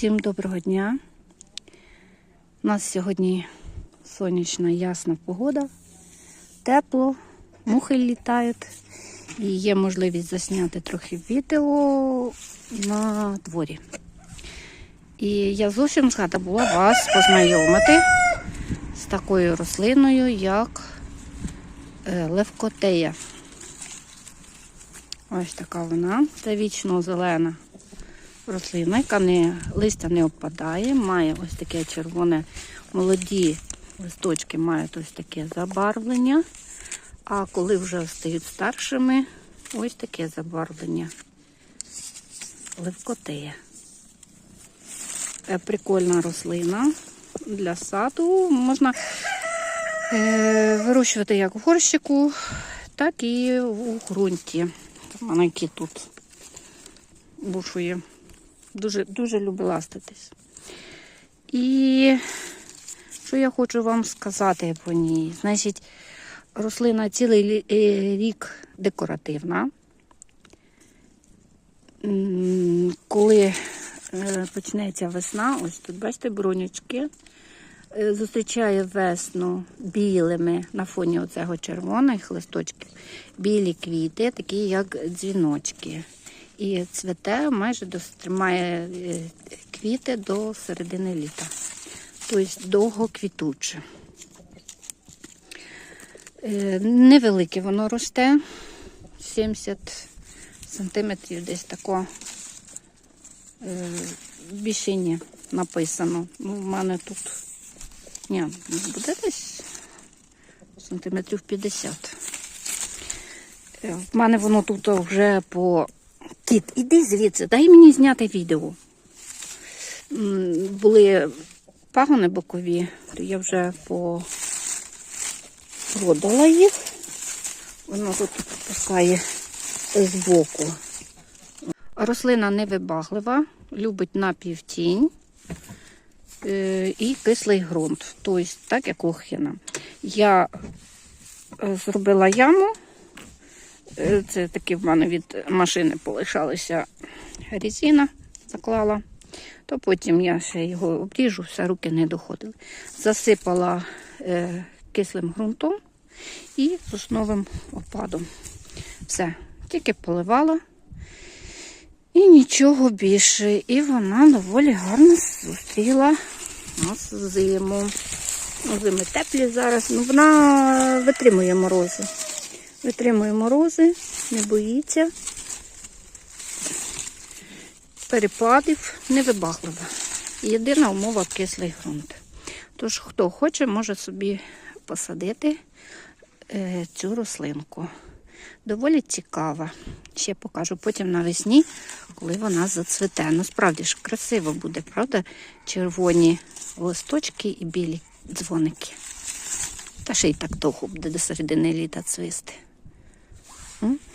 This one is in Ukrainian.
Всім доброго дня. У нас сьогодні сонячна ясна погода, тепло, мухи літають і є можливість засняти трохи відео на дворі. І я зовсім згада вас познайомити з такою рослиною, як е, левкотея. Ось така вона. Це вічно зелена рослина, яка не, листя не опадає, має ось таке червоне, молоді листочки мають ось таке забарвлення. А коли вже стають старшими, ось таке забарвлення. Левкотея. Е, Прикольна рослина для саду. Можна е, вирощувати як в горщику, так і у ґрунті. Вона які тут бушує. Дуже, дуже любить ластитись. І що я хочу вам сказати по ній? Значить, рослина цілий е, рік декоративна. Коли е, почнеться весна, ось тут, бачите, бронючки, е, зустрічає весну білими на фоні оцього червоних листочків, білі квіти, такі як дзвіночки. І цвете майже до, тримає е, квіти до середини літа. Тобто довго квітуче. Е, Невелике воно росте, 70 сантиметрів десь тако е, більше ні написано. Ну, в мене тут ні, буде десь сантиметрів 50. Е, В мене воно тут вже по Кіт, іди звідси, дай мені зняти відео. Були пагони бокові, то я вже продала їх. Воно тут пускає збоку. Рослина невибаглива, любить напівтінь е, і кислий ґрунт, тобто так як охіна. Я е, зробила яму. Е, Це такі в мене від машини полишалися резина, заклала. То потім я ще його обріжу, все руки не доходили. Засипала е, кислим ґрунтом і сосновим опадом. Все, тільки поливала. І нічого більше. І вона доволі гарно зустріла нас зиму. Зими теплі зараз. Ну, вона витримує морози. Витримує морози, не боїться. Перепадів невибаглива. Єдина умова кислий ґрунт. Тож, хто хоче, може собі посадити е, цю рослинку. Доволі цікава. Ще покажу потім навесні, коли вона зацвете. Ну, справді ж красиво буде, правда? Червоні листочки і білі дзвоники. Та ще й так довго буде до середини літа цвисти. Hmm?